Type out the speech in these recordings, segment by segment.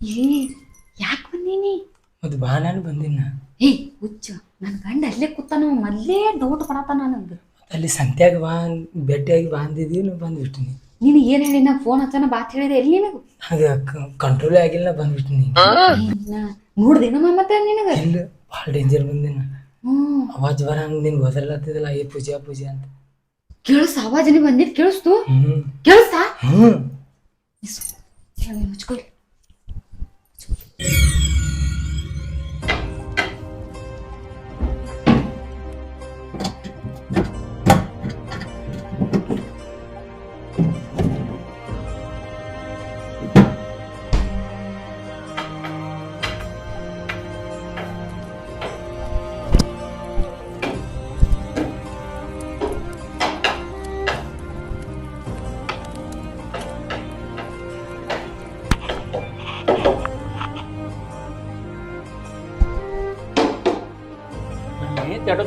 ಏ ಯಾಕೆ ಬಂದೀನಿ? ಮತ್ತು ಬಾ ನಾನು ಬಂದಿನ. ಏ ಹುಚ್ಚ ನನ್ನ ಗಂಡ ಅಲ್ಲೇ ಕೂತಾನ ಮೊದ್ಲೇ ಡೌಟ್ ಕೊಡತಾನ ನಂಗೆ. ಅಲ್ಲಿ ಸಂತ್ಯಾಗ ಬಾ ಭೇಟಿಯಾಗಿ ಬಾ ಅಂದಿದ್ದೀವಿ ನೀವು ಬಂದ್ಬಿಟ್ಟಿನಿ ನೀನು ಏನ್ ಹೇಳಿ ನಾ ಫೋನ್ ಹಚ್ಚನ ಬಾತ್ ಹೇಳಿದೆ ಎಲ್ಲಿ ನಿನಗೆ ಹಾಗೆ ಕಂಟ್ರೋಲೇ ಆಗಿಲ್ಲ ಬಂದ್ಬಿಟ್ಟಿನಿ ನೋಡ್ದೇನಮ್ಮ ಮತ್ತೆ ನಿನಗೆ? ಇಲ್ಲ ಭಾಳ ಡೇಂಜರ್ ಬಂದಿನ ಅವಾಜ್ ಬರ ಹಂಗ ನಿನ್ ಗೊತ್ತಲ್ಲತ್ತಿದಲ್ಲ ಏ ಪೂಜೆ ಪೂಜೆ ಅಂತ. ಕೇಳಿಸ್ ಅವಾಜ್ ನೀ ಬಂದಿದ್ ಕೇಳಿಸ್ತು? ಕೇಳಿಸ್ತಾ ಮುಚ್ಕೊಳ್ಳಿ ಮುಚ್ಕೊ.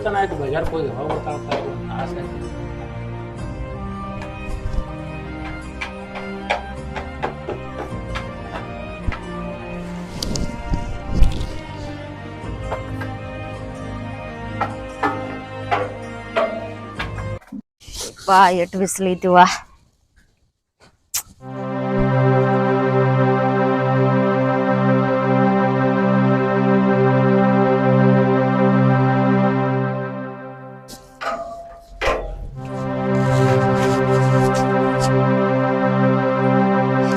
ಏನ್ ತೆಡತನ ಆಯ್ತು ಬಜಾರ್ಗೆ ಹೋಗಿ ಯಾವಾಗ ಗೊತ್ತಾಗ್ತಾ ಇಲ್ಲ ಅಂತ ಆಸೆ ಆಯ್ತು. ಬಾ ಎಟ್ ಬಿಸಿಲೈತಿವ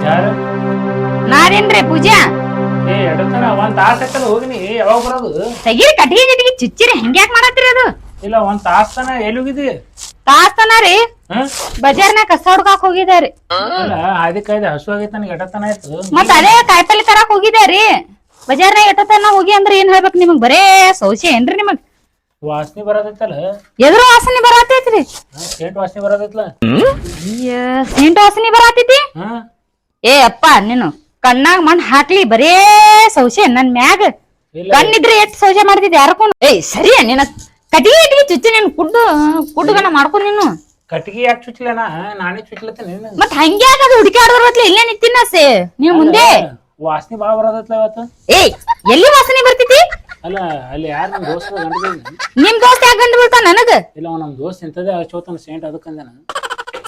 ಯಾರು? ನಾರೇನ್ರಿ ಪೂಜಾ? ಏ ಎಡತನ ಒಂದ್ ತಾಸ ಆಯ್ತಲ್ಲ ಹೋಗಿನಿ. ಯಾವಾಗ ಬರೋದು? ತೆಗೀರಿ ಕಟ್ಟಿಗೆ ಗಿಟ್ಟಿಗೆ ಚುಚ್ಚಿರಿ. ಹೆಂಗ್ಯಾಕ್ ಮಾಡತ್ತೀರಿ ಅದು? ಇಲ್ಲ ಒಂದ್ ತಾಸ್ ತನ ಎಲ್ಲಿ ಹೋಗಿದಿ ತಾಸ್ತನ ರೀ. ಹ? ಬಜಾರ್ನಾಗ ಕಸ ಹುಡ್ಕಾಕ್ ಹೋಗಿದಾರಿ ಅಲ್ಲ ಅದಕ್ಕಾಯ್ದು ಹಸು ಆಗೈತೆ ನನಗೆ ಎಡತನ ಆಯ್ತು. ಮತ್ತ ಅದೇ ಕಾಯಿಪಲ್ಲೆ ತರಾಕ್ ಹೋಗಿದಾರಿ ಬಜಾರ್ನಾಗ ಎಷ್ಟತನ ಹೋಗಿ ಅಂದ್ರೆ ಏನ್ ಹೇಳ್ಬೇಕು ನಿಮಗ್? ಬರೇ ಸೌಸೆ ಏನ್ರಿ ನಿಮಗ್? ವಾಸನೆ ಬರೋದೈತಲ್ಲ? ಎದ್ರ ವಾಸನೆ ಬರಾತೈತ್ರಿ. ಸೇಂಟ್ ವಾಸನೆ ಬರೋದೈತಲ್ಲ ಅಯ್ಯ ಸೆಂಟ್ ವಾಸನೆ ಬರಾತೈತಿ? ಹಾ? ಏ ಅಪ್ಪ ನೀನು ಕಣ್ಣಾಗ ಮಣ್ ಹಾಕ್ಲಿ ಬರೇ ಸೌಸೆ ನನ್ ಮ್ಯಾಗ. ಕಣ್ಣಿದ್ರೆ ಎಷ್ಟ್ ಸೌಸೆ ಮಾಡ್ತಿದ್ದೆ ಯಾರಕೊಂಡು ಏಯ್ ಸರಿ ನಿನ್ನ ಕಟಿಗೆ ಇಟ್ಗಿ ಚುಚ್ಚಿ ನೀನು ಕುಡ್ಡು ಕುಡ್ಡುಗನ ಮಾಡ್ಕೊಂಡ್ ನೀನು. ಕಟ್ಟಿಗೆ ಯಾಕೆ ಚುಚ್ಲನ ನಾನೇ ಚುಚ್ಚಲತ್ತೇನೆ ಮತ್ ಹಂಗೆ ಅದು ಹುಡುಕಾಡೋರ್ವತ್ಲೆ ಇಲ್ಲೇ ನಿಂತಿನ ಸೇ? ನೀವ್ ಮುಂದೆ? ವಾಸನೆ ಭಾಳ ಬರೋದತ್ಲ ಇವತ್ತು ಏಯ್ ಎಲ್ಲಿ ವಾಸನೆ ಬರ್ತೈತಿ ಅಲ್ಲ ಅಲ್ಲಿ ಯಾರು ನಮ್ಮ ದೋಸ್ತ ಗಂಡದ ನಿಮ್ ದೋಸ್ತ ಯಾಕೆ ಗಂಡ ಬೀಳ್ತಾನ ನನಗ? ಇಲ್ಲ ನಮ್ ದೋಸ್ತ ಇಂಥದ್ದೇ ಹಚ್ಚೋತಾನ ಸೇಂಟ್ ಅದಕ್ಕಂದೇನ.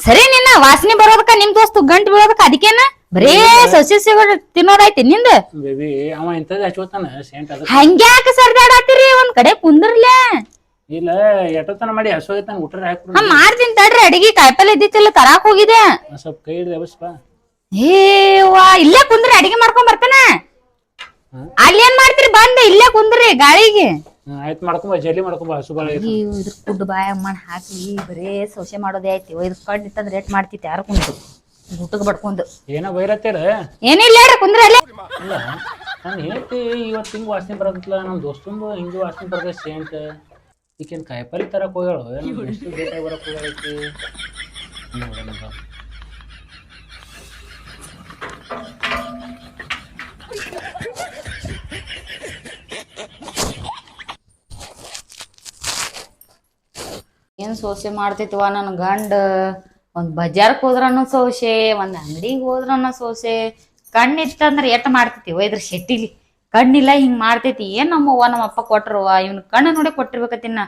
ಸರಿ ನಿನ್ನ ವಾಸನೆ ಬರೋದಕ್ಕ ನಿಮ್ ದೋಸ್ತು ಗಂಟು ಬೀಳೋದಕ್ಕ ಅದಕ್ಕೇನ? ಬರೇ ಸಸಿ ಸಿಗೋದ್ ತಿನ್ನೋದೈತಿ ನಿಂದ. ಬೇಬಿ ಅವ ಇಂಥದ್ದೇ ಹಚ್ಚೋತಾನ ಸೇಂಟ್ ಹಂಗ್ಯಾಕ ಸರ್ದಾಡಾತಿರಿ ಒಂದ್ ಕಡೆ ಕುಂದ್ರಲೇ ಇಲ್ಲ ಮಾಡಿ ನಂಗೆ ಊಟ ಹಾ ಮಾಡ್ತೀನಿ ತಡ್ರಿ ಅಡಿಗೆ ಕಾಯಿಪಲ್ಲೆ ಇದ್ದಿತ್ತಿಲ್ಲ ತರಾಕ್ ಹೋಗಿದೆ ಒಂದ್ ಸ್ವಲ್ಪ ಕೈ ಹಿಡ್ದು ಎಬಸ್ಪ ಏ ವಾ ಇಲ್ಲೇ ಕುಂದ್ರಿ ಅಡಿಗೆ ಮಾಡ್ಕೊಂಡ್ ಬರ್ತಾನ. ಹ್ಮ್. ಅಲ್ಲಿ ಏನ್ ಮಾಡ್ತೀರಿ ಬಂದ ಇಲ್ಲೇ ಕುಂದ್ರಿ ಗಾಳಿಗೆ. ಆಯ್ತು ಮಾಡ್ಕೊಂಬ ಜಲ್ಲಿ ಮಾಡ್ಕೊಂಬ ಸುಬಾಳ ಇದ್ರ ಕುಡ್ ಬಾಯ ಮಣ್ಣು ಹಾಕಿ ಬರೇ ಸೋಸೆ ಮಾಡೋದೇ ಐತಿ ಇದ್ರ ಕಡ್ ಇತ್ತಂದ್ರೆ ರೇಟ್ ಮಾಡ್ತಿತ್ತು ಯಾರು ಕುಂದು ಊಟಕ್ಕೆ ಬಡ್ಕೊಂಡು. ಏನೋ ಬೈರತ್ತೇಳ ಏನಿಲ್ಲ ಹೇಳ್ರಿ ಕುಂದ್ರಿ ಅಲ್ಲೇ. ಇಲ್ಲ ನಾನು ಹೇಳ್ತಿ ಇವತ್ತು ಹಿಂಗೆ ವಾಸನೆ ಬರೋದಿಲ್ಲ ನಮ್ಮ ದೋಸ್ತಂದು ಹಿಂಗೆ ವಾಸನೆ ಬರ್ತದೆ ಸೇಂಟ್ ಈಕೇನು ಕಾಯಿಪಲ್ಲೆ ತರಕ್ಕೆ ಹೋಗ್ಯಾಳು? ಏನು ಎಷ್ಟು ಬೇಕಾಗಿ ಬರಕ್ಕೆ ಹೋಗ್ಯಾಳೈತಿ? ಏನ್ ಸೋಸೆ ಮಾಡ್ತಿತ್ವ ನನ್ನ ಗಂಡ? ಒಂದ್ ಬಜಾರ್ಕ್ ಹೋದ್ರನು ಸೋಸೆ, ಒಂದ್ ಅಂಗಡಿಗೆ ಹೋದ್ರನ ಸೋಸೆ. ಕಣ್ಣಿತ್ತಂದ್ರ ಎಟ್ ಮಾಡ್ತೈತಿ ಇದ್ರ ಶೆಟ್ಟಿಲಿ? ಕಣ್ಣಿಲ್ಲ ಹಿಂಗ್ ಮಾಡ್ತೈತಿ ಏನ್ ನಮ್ಮವ್ವ ನಮ್ಮ ಅಪ್ಪ ಕೊಟ್ರವ್ವ ಇವ್ನ ಕಣ್ಣ ನೋಡಿ ಕೊಟ್ಟಿರ್ಬೇಕತ್ತಿನ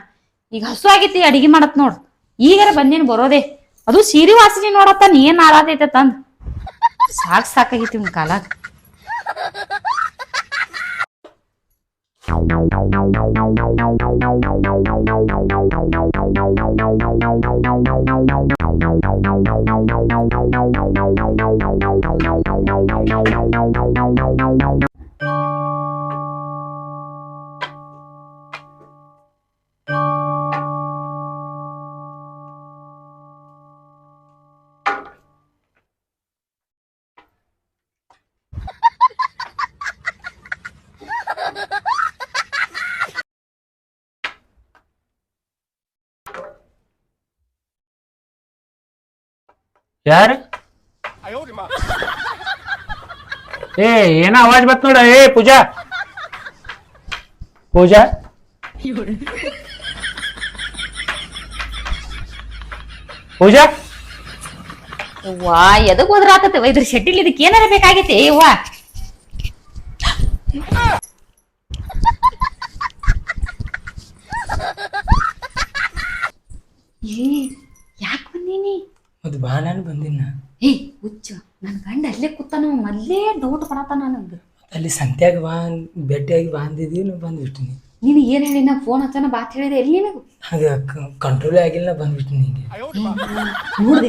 ಈಗ ಹಸು ಆಗೈತಿ ಅಡಿಗೆ ಮಾಡತ್ ನೋಡ್. ಈಗಾರ ಬಂದೇನ್ ಬರೋದೇ. ಅದು ಸೀರೆ ವಾಸನೆ ನೋಡತ್ತ, ನೀ ಏನ್ ಆರಾತೈತೆ ತಂದ್? ಸಾಕ್ ಸಾಕಾಗೈತಿ ಇವ್ನ ಕಾಲಾಗ ಯಾರು? ಏ, ಏನ ಅವಾಜ್ ಬತ್ ನೋಡ. ಏ, ಪೂಜಾ. ಪೂಜಾ. ಪೂಜಾ. ವಾ ಎದಕ್ ಹೋದ್ರ ಆತತಿ ಇದ್ರ ಶೆಟ್ಟಿಲ್ ಇದಕ್ಕೆ ಏನಾರ ಬೇಕಾಗೈತಿ? ಅವ್ವ ಏ ಯಾಕೆ ಬಂದೀನಿ ಮತ್ತು ಬಾ ನಾನು ಬಂದಿನ. ಏ ಹುಚ್ಚ ನನ್ನ ಗಂಡ ಅಲ್ಲೇ ಕೂತಾನ ಮೊದಲೇ ಡೌಟ್ ಪಡತಾನ ನನಗೆ ಅಲ್ಲಿ ಸಂತ್ಯಾಗ ಬಾ ಭೇಟಿಯಾಗಿ ಬಾ ಅಂದಿದ್ದೀವಿ ಬಂದ್ಬಿಟ್ಟಿನಿ. ನೀನು ಏನು ಹೇಳಿ ನಾ ಫೋನ್ ಹಚ್ಚನ ಬಾತ್ ಹೇಳಿದೆ ಎಲ್ಲಿ ನಿನಗೆ ಹಾಗೆ ಕಂಟ್ರೋಲೇ ಆಗಿಲ್ಲ ಬಂದ್ಬಿಟ್ಟಿನಿ ಹಿಂಗೆ.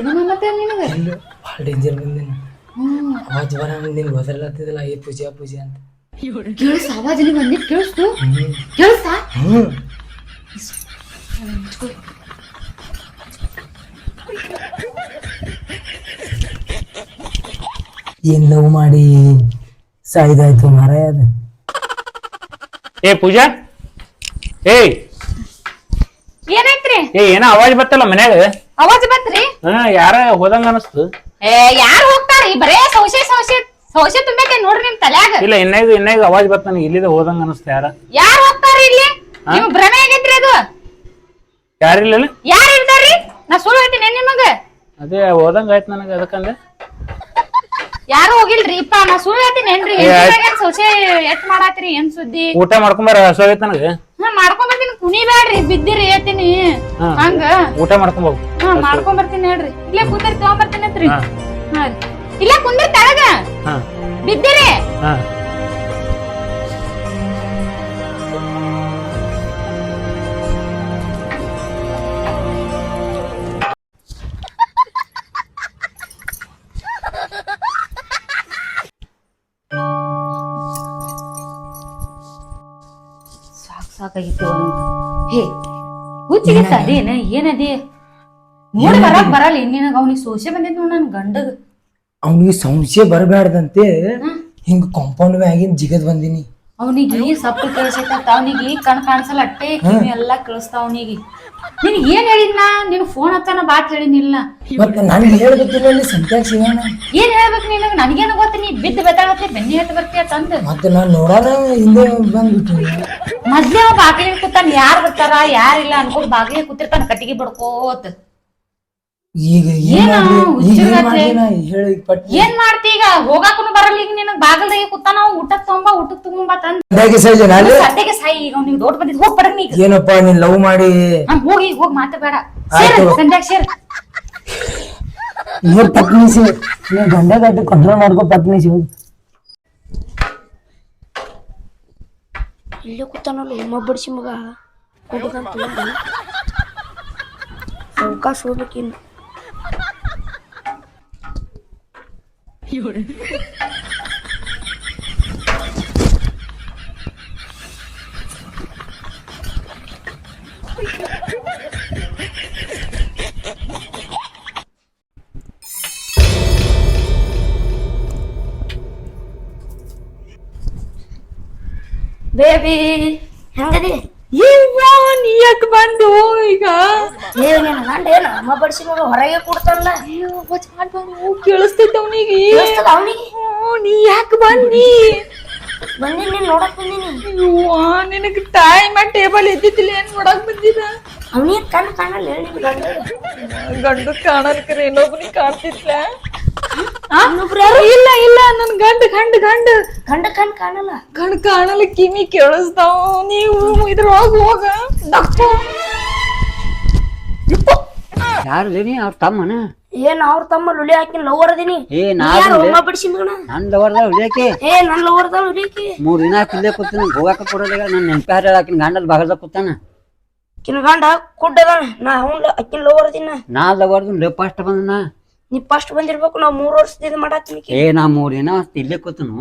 ನಾನು ಮತ್ತೆ ನಿನಗೆ? ಎಲ್ಲೂ ಭಾಳ ಡೇಂಜರ್ ಬಂದಿನ. ಅವಾಜ್ ಬರ ನಿನ್ಗೆ ಗೊತ್ತಲ್ಲತ್ತಿದ್ದಲ್ಲ ಏ ಪೂಜೆ ಪೂಜೆ ಅಂತ. ಕೇಳಿಸ್ ಆವಾಜ್ ಬಂದಿದ್ ಕೇಳಿಸ್ತು ಕೇಳಿಸ್ತಾ ಹ್ಞೂ ಏನ್ ಲವ್ ಮಾಡಿ ಸಾಯ್ದಾಯ್ತು ಮಾರಾಯ ಅದು. ಏ ಪೂಜಾ? ಏಯ್ ಏನಾಯ್ತ್ರಿ? ಏ ಏನ ಅವಾಜ್ ಬತ್ತಲ್ಲ ಮನ್ಯಾಗ? ಅವಾಜ್ ಬತ್ರಿ ಹಾ ಯಾರ ಹೋದಂಗ ಅನಸ್ತು? ಏ ಯಾರು ಹೋಗ್ತಾರಿ? ಬರೇ ಸೌಶೆ ಸೌಶೆ ಸೌಸೆ ತುಂಬೈತೆ ನೋಡ್ರಿ ನಿಮ್ ತಲ್ಯಾಗ? ಇಲ್ಲ ಇನ್ನಾಗ ಇನ್ನಾಗ ಅವಾಜ್ ಬತ್ತ ನನಗೆ. ಇಲ್ಲಿದ ಹೋದಂಗ ಅನಸ್ತ ಯಾರ? ಯಾರು ಹೋಗ್ತಾರಿ ಇಲ್ಲಿ? ನಿಮ್ ಭ್ರಮೆ ಆಗೈತ್ರಿ ಅದು? ಯಾರಿಲ್ಲ ಯಾರು ಇರ್ತಾರ್ರಿ ನಾ ಸುಳ್ಳು ಹೇಳ್ತೀನಿ ನಿಮಗ? ಅದೇ ಹೋದಂಗ ಆಯ್ತು ನನಗೆ ಅದಕ್ಕಂದೆ. ಯಾರು ಹೋಗಿಲ್ರಿ? ಇಪ್ಪ ನಾ ಸುಳ್ಳು ಹೇಳ್ತೀನಿ ಏನ್ರಿ? ಏನ್ ಸೌಸೆ ಎಟ್ ಮಾಡಾತ್ರಿ ಏನ್ ಸುದ್ದಿ? ಊಟ ಮಾಡ್ಕೊಂಬಾರ ಹಸು ಆಗೈತೆ ನನಗೆ. ಹಾ ಮಾಡ್ಕೊಂಡ್ ಬರ್ತೀನಿ. ಕುಣಿಬ್ಯಾಡ್ರಿ ಬಿದ್ದಿರಿ ಹೇಳ್ತೀನಿ. ಹಂಗ? ಊಟ ಮಾಡ್ಕೊಂಬೋಗು ಹಾ ಮಾಡ್ಕೊಂಡ್ ಬರ್ತೀನಿ ಹೇಳ್ರಿ. ಇಲ್ಲೇ ಕೂತರಿ ತಗೊಂಬರ್ತೀನಿ ಅಂತ್ರಿ. ಹಾ. ಹಾ ರೀ. ಇಲ್ಲೇ ಕುಂದ್ರಿ ತಳಗ. ಬಿದ್ದಿರಿ. ಹಾ. ಅದೇನ ಏನದೇ? ನೋಡಿ ಬರಕ್ ಬರಲ್ಲ ನಿನಗ ಅವ್ನಿಗೆ ಸೋಸೆ ಬಂದಿದ್ ನೋಡ್ ನನ್ ಗಂಡಗ. ಅವನಿಗೆ ಸಂಶಯ ಬರಬ್ಯಾಡ್ದಂತೆ. ಹಿಂಗ ಕಾಂಪೌಂಡ್ ಮ್ಯಾಗಿನ್ ಜಿಗದ್ ಬಂದಿನಿ. ಅವನಿಗೆ ಸಪ್ಪು ಕೇಳಿಸೈತ ಅವನಿಗೆ ಕಣ್ ಕಾಣಿಸಲ್ಲ ಅಟ್ಟೆ ಕಿವಿ ಎಲ್ಲಾ ಕೇಳಿಸ್ತಾವ ಅವನಿಗೆ. ನೀನ್ ಏನ್ ಹೇಳಿದ್ನ ನಿನ್ ಫೋನ್ ಹತ್ತಾನ ಬಾತ್ ಹೇಳಿನಿಲ್ಲ ಮತ್ತೆ ಹೇಳ್ಬೇಕಿಲ್ಲ ಅಲ್ಲಿ ಏನ್ ಹೇಳ್ಬೇಕು ನಿನಗ? ನನಗೇನು ಗೊತ್ತ? ನೀ ಬಿದ್ದ ಬೆತ್ತಾಗತ್ತೆ ಬೆನ್ನಿ ಹತ್ತ ಬರ್ತೀಯ ತಂದ? ಮತ್ತೆ ನಾನು ನೋಡೋಣ ಹಿಂದೆ ಬಂದ್ಬಿಟ್ಟಿನಿ ಮೊದ್ಲೇ ಬಾಗಿಲಿಗೆ ಕೂತಾನ ಯಾರ್ ಬರ್ತಾರ? ಯಾರಿಲ್ಲ ಅನ್ಕೊಂಡ್ ಬಾಗಿಲಿಗೆ ಕೂತಿರ್ತಾನ ಕಟ್ಟಿಗೆ ಬಡ್ಕೋತ. ಈಗ ಏನ್ ಏನ ಮಾಡ್ಲಿ ಈಗ ಏನ್ ಗತ್ಲೆ? ಮಾಡ್ಲಿ ನಾ ಹೇಳಿ ಏನ್ ಮಾಡ್ತಿ ಈಗ? ಹೋಗಾಕನು ಬರಲ್ಲ ಈಗ ನಿನಗ್ ಬಾಗಲ್ದಾಗೆ ಕೂತಾನ ಅವ ಊಟಕ್ ತಗೊಂಬ ಊಟಕ್ ತಗೊಂಬ ತಂದ. ಸದ್ಯಕ್ಕೆ ಸಾಯಿ ಈಗ ಅವ್ನಿಗೆ ದೊಡ್ಡ ಬಂದಿದ್ ಹೋಗ್ ಬರ ಈಗ. ಏನಪ್ಪ ನೀನ್ ಲವ್ ಮಾಡಿ? ಹೋಗಿ ಹೋಗಿ ಹೋಗ್ ಮಾತ ಬೇಡ ಸೇರ್ ಆಯ್ತು. ಸಂಧ್ಯಾಗ ಸೇರ್ ಪತ್ನಿಸಿ ಗಂಡ ಗಟ್ಟಿ ಕಂಟ್ರೋಲ್ ಮಾಡ್ಕೊ ಪತ್ನಿಸಿ ಹೋಗಿ. ಇಲ್ಲೇ ಕೂತಾನಲ್ಲ ಉಮ್ಮ ಬಡಿಸಿ ಮಗ. ಹುಡುಗಂತ ಅವಕಾಶ ಹೋಗ್ಬೇಕಿನ್ನು. ಬೇಬಿ ಹೆಂಗದಿ ಯಾಕೆ ಬಂದು ಈಗ ಏ ನಿನ್ನ ಗಂಡ ಏನು ಅಮ್ಮ ಬಡಿಸಿ ಹೊರಗೆ ಕೊಡ್ತಾನಲ್ಲ ಕೇಳಿಸ್ತೈತೆ ಅವನಿಗೆ. ಕೇಳಿಸ್ತದ ಅವನಿಗೆ? ನೀ ಯಾಕೆ ಬಂದಿ? ಬಂದಿನಿ ನೋಡಕ್ ಬಂದಿನಿ. ನಿನಗೆ ಟೈಮ್ ಟೇಬಲ್ ಇದ್ದಿದ್ದಿಲ್ಲ ಏನ್ ನೋಡಕ್ ಬಂದಿದ? ಅವನಿಗೆ ಕಣ್ಣು ಕಾಣಲ್ಲ ಹೇಳಿ ಗಂಡ. ಗಂಡು ಕಾಣಲ್ಕರ ಇನ್ನೊಬ್ಬನಿಗೆ ಯಾರು? ಇಲ್ಲ ಇಲ್ಲ ನನ್ ಗಂಡ ಗಂಡ ಗಂಡ. ಗಂಡ ಕಣ್ಣು ಕಾಣಲ್ಲ. ಗಂಡ ಕಾಣಲ್ಲ ಕಿವಿ ಕೇಳಿಸ್ತಾವ. ನೀವು ಇದ್ರೊಳಗ ಹೋಗ ದಪ್ಪ ಯಾರು ನೀ ಅವ್ರ ತಮ್ಮನ? ಏನ್ ಅವ್ರ ತಮ್ಮ ಲುಲಿ ಹಾಕಿ ಲವರ್ ಅದೀನಿ? ಏ ನಾನು ನಾ ಯಾರು ಅಮ್ಮ ಬಡಿಸಿ ಮಗನ ನನ್ ಲವರ್ದ ಉಳಿಯಾಕಿ ಏ ನನ್ ಲವರ್ ಲುಲಿಕಿ ಮೂರ್ ದಿನ ಕಿಲ್ಲೆ ಕೂತಾನ ಹೋಗಾಕ ಕೊಡೋದಿಲ್ಲ ನನ್ ನೆನ್ಪಾರ ಹೇಳಾಕಿನ ಗಂಡದ ಬಾಗದ ಕೂತಾನ. ಕಿನ ಗಂಡ ಕುಡ್ಡದ ನಾ ಅವ್ನ ಅಕ್ಕಿನ ಲವರ್ ಅದಿನ ನಾ. ಲವರ್ದು ಲೇಪ್ ಫಸ್ಟ್ ಬಂದನ ನೀ. ಫಸ್ಟ್ ಬಂದಿರ್ಬೇಕು ನಾ ಮೂರ್ ವರ್ಷದಿಂದ ಮಾಡಾತೀನಿ ಏ ನಾ ಮೂರ್ ದಿನ ಇಲ್ಲೇ ಕೂತನು.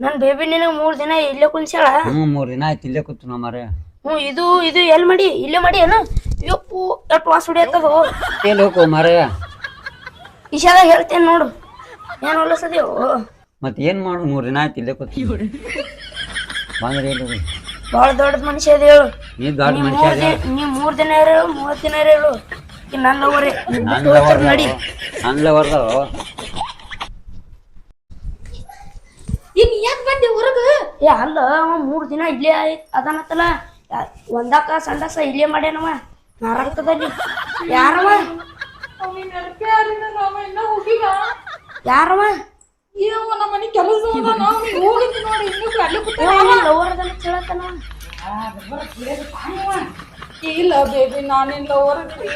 ನನ್ ಬೇಬಿ ನಿನಗ ಮೂರ್ ದಿನ ಇಲ್ಲೇ ಕುಂಚಾಳ ಹ್ಮ್ ಮೂರ್ ದಿನ ಆಯ್ತು ಇಲ್ಲೇ ಕೂತನು ಮರ ಹ್ಞೂ ಇದು ಇದು ಎಲ್ಲಿ ಮಾಡಿ? ಇಲ್ಲೇ ಮಾಡಿ ಏನು? ಯಪ್ಪು ಎಷ್ಟು ವಾಸ ಹೊಡಿಯತ್ತದು? ಎಲ್ಲಿ ಹೋಗು ಮರ ಇಶಾದಾಗ ಹೇಳ್ತೇನೆ ನೋಡು. ಏನ್ ಹೊಲಸದೇವು ಮತ್ತೆ ಏನು ಮಾಡು ಮೂರ್ ದಿನ ಆಯ್ತು ಇಲ್ಲೇ ಕೂತ ಬಂದ್ರೆ ಎಲ್ಲಿ ಭಾಳ ದೊಡ್ಡ ಮನುಷ್ಯ ಅದ ಹೇಳು. ನೀ ದೊಡ್ಡ ಮನುಷ್ಯ ಮೂರ್ ದಿನ ನೀ ಮೂರು ದಿನ ಇರು ಮೂವತ್ತು ದಿನ ಇರು ನನ್ನ ಲವರೇ. ನನ್ನ ಲವರ್ ನಡಿ. ನನ್ ಲವರ್ ಈಗ ಯಾಕೆ ಬಂದೆ ಹೊರಗೆ ಏ ಅಲ್ಲ ಅವ ಮೂರ್ ದಿನ ಇಲ್ಲೇ ಆಯ್ತು ಅದಾನತ್ತಲ್ಲ. ಒಂದಾಕ ಸಂಡಾಸ ಇಲ್ಲೇ ಮಾಡ್ಯಾನವ ನರಕದಲ್ಲಿ. ಯಾರವ? ಯಾರವ? ನಮ್ಮ ಬೇಬಿ ಕೆಲಸ ಹೋಗಿದ್ದು ನೋಡಿ ಇನ್ನೂ ಅಲ್ಲೇ ಕೂತ ಲವರ್ ಅದನ್ನ ಕೇಳತ್ತನ ಇಲ್ಲ ಬೇಬಿ ನಾನಿಲ್ಲ ಹೊರಗೆ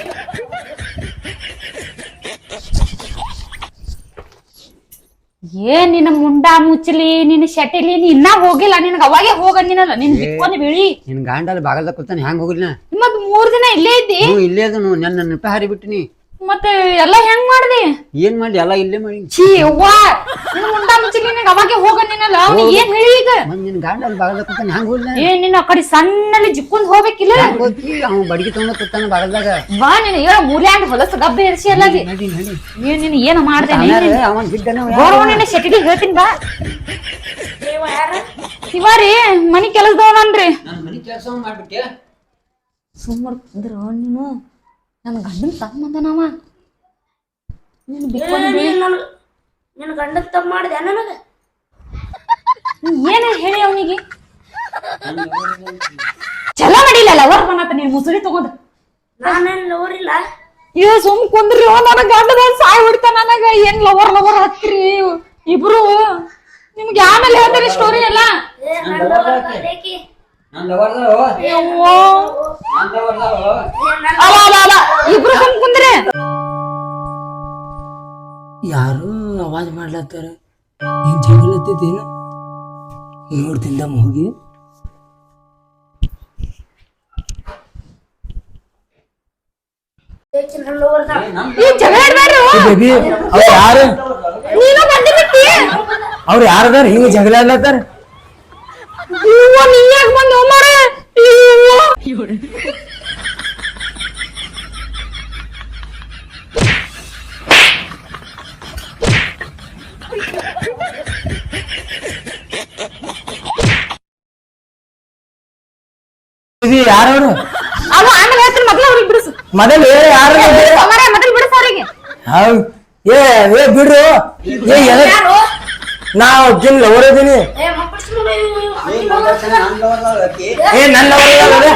ಏನ್ ನಿನ್ನ ಮುಂಡ ಮುಚ್ಚಲಿ ನಿನ್ನ ಶಟಿಲಿ ನೀ ಇನ್ನ ಹೋಗಿಲ್ಲ ನಿನಗ ಅವಾಗೆ ಹೋಗಂದಿನಲ್ಲ ನಿನ್ ಬಿಕ್ಕೊಂದ್ ಬಿಳಿ. ನಿನ್ ಗಾಂಡಲ್ಲಿ ಬಾಗಲ್ದಾಗ ಕೂತಾನೆ ಹ್ಯಾಂಗ ಹೋಗ್ಲಿ ನಾ ಮತ್ ಮೂರ್ ದಿನ ಇಲ್ಲೇ ಇದ್ದಿ. ಇಲ್ಲೇ ಅದನು ನನ್ನ ನೆನಪ ಹಾರಿಬಿಟ್ಟಿನಿ. ಮತ್ತೆ ಎಲ್ಲ ಹೆಂಗ್ ಮಾಡ್ದಿ? ಏನ್ ಮಾಡಿ ಎಲ್ಲ ಇಲ್ಲೇ ಮಾಡಿ ಛೀ ಅವ್ವಾ ನಿನ್ ಮುಂಡ ಮುಚ್ಚಲಿ ನಿನಗ ಅವಾಗೆ ನಿನ್ನಲ್ಲ ಅವ್ನು ಏನ್ ಹೇಳಿ ಈಗ? ಮತ್ ನಿನ್ ಗಾಂಡಲ್ಲಿ ಬಾಗಲ್ದಾಗ ಕೂತಾನೆ ಹ್ಯಾಂಗ ಹೋಗ್ಲ ಏ ನಿನ್ನ ಆ ಕಡೆ ಸಣ್ಣಲ್ಲಿ ಜಿಕ್ಕೊಂಡ್ ಹೋಗ್ಬೇಕಿಲ್ಲ? ಗೊತ್ತಿ ಅವ್ನು ಬಡಗಿ ತಗೊಂಡ ಕೂತಾನ ಬಾಗಲ್ದಾಗ. ಬಾ ನೀನು ಹೇಳ ಮೂಲ್ಯಾಂಡ್ ಹೊಲಸ ಗಬ್ಬೆ ಇರಿಸಿ ಅಲ್ಲಾಗಿ ನಡಿ ನಡಿ ಏನ್ ನೀನು ಏನು ಮಾಡ್ದೆ? ಅವನ್ ಬಿದ್ದನ ಗೋರವ ನಿನ್ನ ಶೆಟ್ಟಿಗೆ ಹೇಳ್ತೀನಿ ಬಾ. ಶಿವಾರಿ ಮನಿ ಕೆಲಸದವನನ್ರಿ. ನಾನು ಮನಿ ಕೆಲಸ ಮಾಡ್ಬಿಟ್ಟೆ. ಸುಮ್ಮನೆ ನೀನು. ನನ್ನ ಗಂಡನ ನೀನು ಬಿಕ್ಕೊಂಡ್ ಬೀಳ್ ನಿನ್ನ ಗಂಡಕ್ ತಪ್ಪ ಮಾಡಿದೆ ನನಗ? ಏನ ಹೇಳಿ ಅವನಿಗೆ. ಚಲೋ ಮಾಡಿಲ್ಲ ಲವರ್ ಬಂದ ನೀನ್ ಮುಸುರಿ ತಗೊಂಡ್. ನಾನೇನ್ ಲವರ್ ಇಲ್ಲ? ಇವ ಸುಮ್ ಕುಂದ್ರಿ ನನ್ನ ಗಂಡದ ಸಾಯ್ ಬಿಡ್ತ ನನಗ. ಏನ್ ಲವರ್ ಲವರ್ ಹತ್ತಿರಿ ಇಬ್ರು. ನಿಮ್ಗೆ ಆಮೇಲೆ ಹೇಳ್ತಾರೆ ಸ್ಟೋರಿ ಎಲ್ಲ. ಇಬ್ರು ಕುಂದ್ರಿ. ಯಾರು ಅವಾಜ್ ಮಾಡ್ಲತ್ತಾರ? ಏನ್ ಜಗಳತ್ತೇನು ನೋಡ್ತಿಂದ ಹೋಗಿ ಅವ್ರು ಯಾರು? ನೀನು ಬಂದಿ ಬಿಟ್ಟಿ ಅವ್ರ ಯಾರದಾರ ಹಿಂಗ ಜಗಳ ಆಡ್ಲತ್ತಾರ? ಇವ್ವ ನೀ ಯಾಕೆ ಬಂದು ಮಾರೆ ಇದು ಯಾರವ್ರು? ಅವ ಆಮೇಲೆ ಹೇಳ್ತೀನಿ ಮೊದಲು ಅವ್ರಿಗೆ ಬಿಡಿಸು. ಮೊದಲು ಹೇಳಿ ಯಾರು ಮರೆ ಮೊದಲು ಬಿಡಿಸು ಅವರಿಗೆ. ಹೌದ್. ಏ ಏ ಬಿಡ್ರು. ಏ ಎಲ್ಲ ನಾವು ಜಿನ್ ಲವರ್ ಇದೀನಿ ಏ. ನನ್ನ ಲವರ್ದಾವ ಆಕಿ ಏ ನನ್ನ ಲವರ್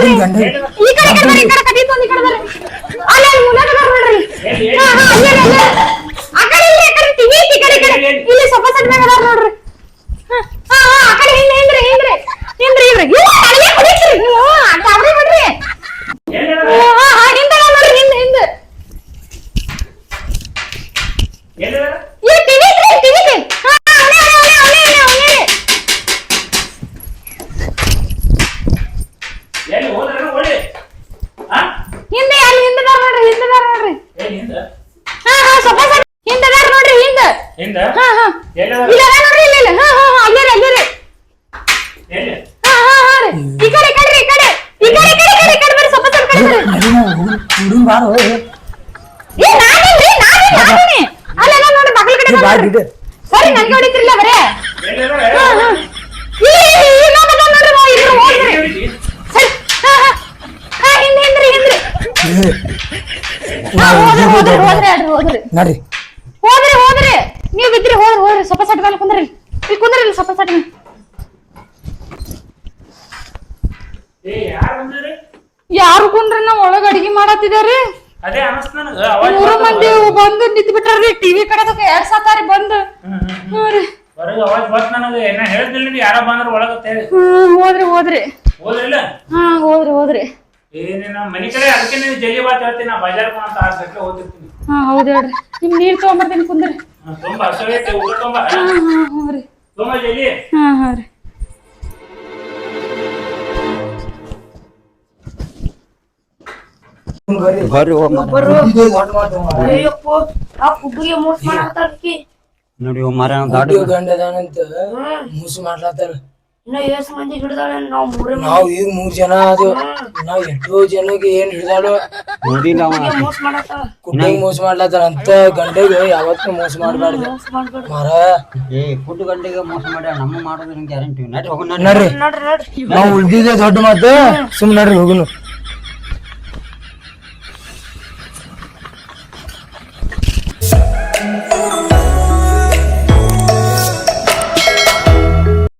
ಈ ಕಡೆ ಈ ಕಡೆ ಬರ್ರಿ, ಈ ಕಡೆ ಕಟಿ ತೊಂದ್ ಈ ಕಡೆ ಬರ್ರಿ. ಅಲ್ಲೇ ಅಲ್ಲಿ ಮುಂದೆ ಅದಾರ್ ನೋಡ್ರಿ. ಹಾ, ಹಾ, ಅಲ್ಲೇ, ಅಲ್ಲೇ. ಆ ಕಡೆ ಇಲ್ರಿ, ಆ ಕಡೆ ತಿವಿ ಐತಿ, ಈ ಕಡೆ, ಈ ಕಡೆ. ಇಲ್ಲಿ ಸೋಫಾ ಸೆಟ್ ಮ್ಯಾಗ ಅದಾರ್ ನೋಡ್ರಿ. ಹಾ, ಹಾ, ಹಾ, ಆ ಕಡೆ ಹಿಂದೆ, ಹಿಂದ್ರಿ, ಹಿಂದ್ರಿ. ಹಿಂದ್ರಿ, ಹಿಂದ್ರಿ. ಇವ್ವ, ನನಗೆ ಹೊಡಿತೀರಿ ನೀವು. ಅಡ್ಡ ಅವ್ರಿಗೆ ಬಿಡ್ರಿ. ಓ, ಹಾ, ಹಾ, ಹಿಂದೆ ಅದಾರ್ ನೋಡ್ರಿ, ಹಿಂದೆ, ಹಿಂದೆ. ಈ ಟಿವಿ ಐತ್ರಿ, ಟಿವಿ ಐತಿ. ಹಾ, ಹಾ, ಅವ್ನೇ, ಅವ್ನೇ, ಅವ್ನೇ, ಅವ್ನೇ, ಅವ್ನೇ, ಅವ್ನೇ. ಎಲ್ಲಿ ಹೋದ್ರ ಒಳ್ಳೆ ಹಾ ಹಿಂದೆ ಅಲ್ಲಿ ಹಿಂದೆ ಅದಾರ್ ನೋಡ್ರಿ ಹಿಂದೆ ಅದಾರ್ ನೋಡ್ರಿ ಏನ್ ಹಿಂದ ಹಾ ಹಾ ಸೋಫಾ ಸೆಟ್ ಹಿಂದೆ ಅದಾರ್ ನೋಡ್ರಿ ಹಿಂದೆ ಹಿಂದ ಹಾ ಹಾ ಎಲ್ಲಿ ಇಲ್ಲ ನೋಡ್ರಿ ಇಲ್ಲ ಇಲ್ಲ ಹಾ ಹಾ ಹಾ ಅಲ್ಲೇ ಅಲ್ಲೇ ರೀ ಹಾ ಹಾ ಹಾ ರೀ. ಈ ಕಡೆ ಈ ಕಡೆ ಈ ಕಡೆ. ಈ ಕಡೆ ಈ ಕಡೆ ಈ ಕಡೆ ಈ ಕಡೆ ಬರ್ರಿ ಸ್ವಲ್ಪ ಸೆಟ್ ಕಡೆ ಬರ್ರಿ. ಹುಡುಗ ಬಾರೋ ಏ ನಾನು ನಾನೇ ನಾನೇ ಅಲ್ಲೆಲ್ಲ ನೋಡಿ ಮಗಳ ಕಡೆ ಬಾ ನೋಡ್ರಿ. ಬಿಡು. ಸರಿ ನನಗೆ ಹೊಡಿತಿರ್ಲ ಬರೇ. ಹಾ ಹಾ. ಈ ಈ ಇನ್ನೊಬ್ಬ ಅದಾನ್ ನೋಡ್ರಿ ನಾವು ಇಬ್ರು ಹೋಗ್ರಿ ಸರಿ. ಹಾ ಹಾ. ಹಾ ಹಿಂದೆ ಹಿಂದ್ರಿ. ಹಿಂದ್ರಿ ಹಾ ಹೋದ್ರಿ ಹೋದ್ರಿ ಹೋದ್ರಿ ಅಡ್ರಿ ಹೋದ್ರಿ. ನಡ್ರಿ. ನೀವ್ ಬಿದ್ರಿ ಹೋಗ್ರಿ ಹೋಗ್ರಿ ಸೊಪ್ಪ ಸಾಟ್ ಮೇಲೆ ಕುಂದ್ರಿ. ಇಲ್ಲಿ ಕುಂದ್ರಿ ಇಲ್ಲಿ ಸೊಪ್ಪ ಸಾಟ್ ಏ ಯಾರು ಬಂದ್ರಿ ಯಾರು ಕುಂಡ್ರಿ ನಾವ್ ಒಳಗ ಅಡಿಗೆ ಮಾಡತ್ತಿದಾರಿ ಅದೇ ಮೂರು ಮಂದಿ ಬಂದು ನಿಂತ್ ಬಿಟ್ಟಾರ್ರಿ ಟಿವಿ ಕಡೆದಾಗ ಎರಡ್ ಸತಾರಿ ಬಂದು. ಹ್ಞೂ ರೀ. ಹೊರಗೆ ಅವಾಜ್ ಬತ್ ನನಗೆ ಏನ ಹೇಳ್ದಿಲ್ಲ ಯಾರ ಬಂದ್ರ ಒಳಗ ಹೇಳಿ. ಹ್ಮ್ ಹೋದ್ರಿ ಹೋದ್ರಿ. ಹೋದ್ರಿಲ್ಲ ಹಾ ಹೋದ್ರಿ ಹೋದ್ರಿ. ಏನೇನ ಮನಿ ಕಡೆ ಅದಕ್ಕೆ ನೀವು ಜಲ್ಲಿ ಬಾತ್ ಹೇಳ್ತೀನಿ ನಾ ಬಜಾರ್ ಅಂತ ಆರ್ ಗಂಟೆ ಹೋಗ್ತಿರ್ತೀನಿ. ಹಾ ಹೌದ್ ಹೇಳ್ರಿ. ನಿಮ್ ನೀರ್ ತಗೊಂಬರ್ತೀನಿ ಕುಂದ್ರಿ. ಹಾ ರೀ. ನೋಡಿ ಮರ ದಾಡಿ. ಗಾಡಿ ಮುಸು ಮಾಡ್ಲತ್ತಾರ ಇನ್ನ ಎಷ್ಟ್ ಮಂದಿ ಹಿಡ್ದಾಳೆ ನಾವ್ ಮೂರೇ ನಾವ್ ಈಗ ಮೂರ್ ಜನ ಅದು ನಾವ್ ಎಷ್ಟೋ ಜನಕ್ಕೆ ಏನ್ ಹಿಡ್ದಾಳು. ನೋಡಿಲ್ಲ ಅವ ಮಂದಿ ಮೋಸ ಮಾಡತ್ತಾಳ. ಕುಟ್ಟಿಗೆ ಮೋಸ ಮಾಡ್ಲತ್ತಾರ ಅಂತ ಗಂಡಗೆ ಯಾವತ್ತೂ ಮೋಸ ಮಾಡಬಾರ್ದು. ಮೋಸ ಮಾಡ್ಬೇಡ್ರಿ ಮಾರ. ಏ ಫುಡ್ ಗಂಟೆಗೆ ಮೋಸ ಮಾಡ್ಯಾರ ನಮ್ಮ ಮಾಡೋದ್ರ ಗ್ಯಾರಂಟಿ. ಹೋಗೋಣ ನಡ್ರಿ. ನಡ್ರಿ ನಡ್ರಿ. ನಾವ್ ಉಳ್ದಿದ್ದೆ ದೊಡ್ಡ ಮಾತು. ಸುಮ್ ನಡ್ರಿ ಹೋಗುನು.